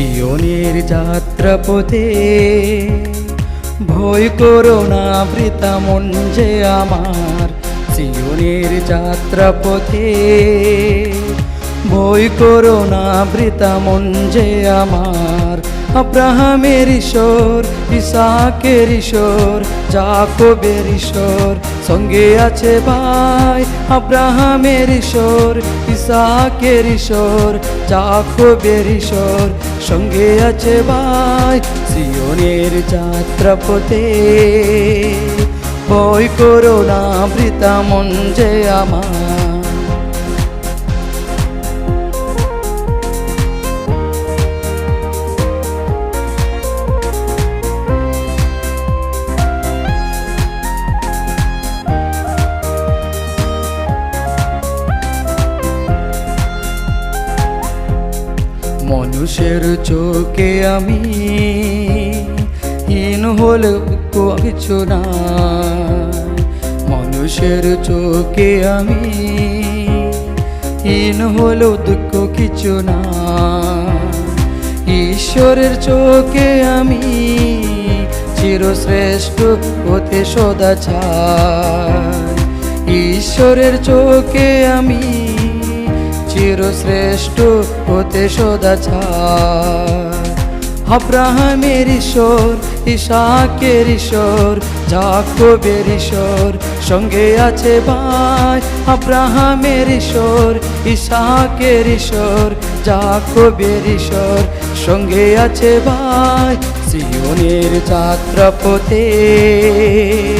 সিয়নের যাত্রাপথে। ভয় করো না বৃতা মন যে আমার সিয়নের যাত্রাপথে। ভয় করো না বৃতা মন যে আমার আব্রাহামের ঈশ্বর, ইসাকের ঈশ্বর জাকবের ঈশ্বর, সঙ্গে আছে ভাই আব্রাহামের ঈশ্বর, ইসাকের ঈশ্বর জাকবের ঈশ্বর, সঙ্গে আছে ভাই সিয়নের যাত্রাপথে। ভয় করো না বৃতা মন যে আমার। মানুষের চোখে আমি হীন হলে কিছু না। মানুষের চোখে আমি হীন হলেও দুঃখ কিছু না। ঈশ্বরের চোখে আমি চিরশ্রেষ্ঠ হতে সদা চাই। ঈশ্বরের চোখে আমি চিরশ্রেষ্ঠ হতে সদা চায় আব্রাহামের ঈশ্বর, ইসাকের ঈশ্বর জাকবের ঈশ্বর, সঙ্গে আছে ভাই আব্রাহামের ঈশ্বর, ইসাকের ঈশ্বর জাকবের ঈশ্বর, সঙ্গে আছে ভাই সিয়নের যাত্রাপথে।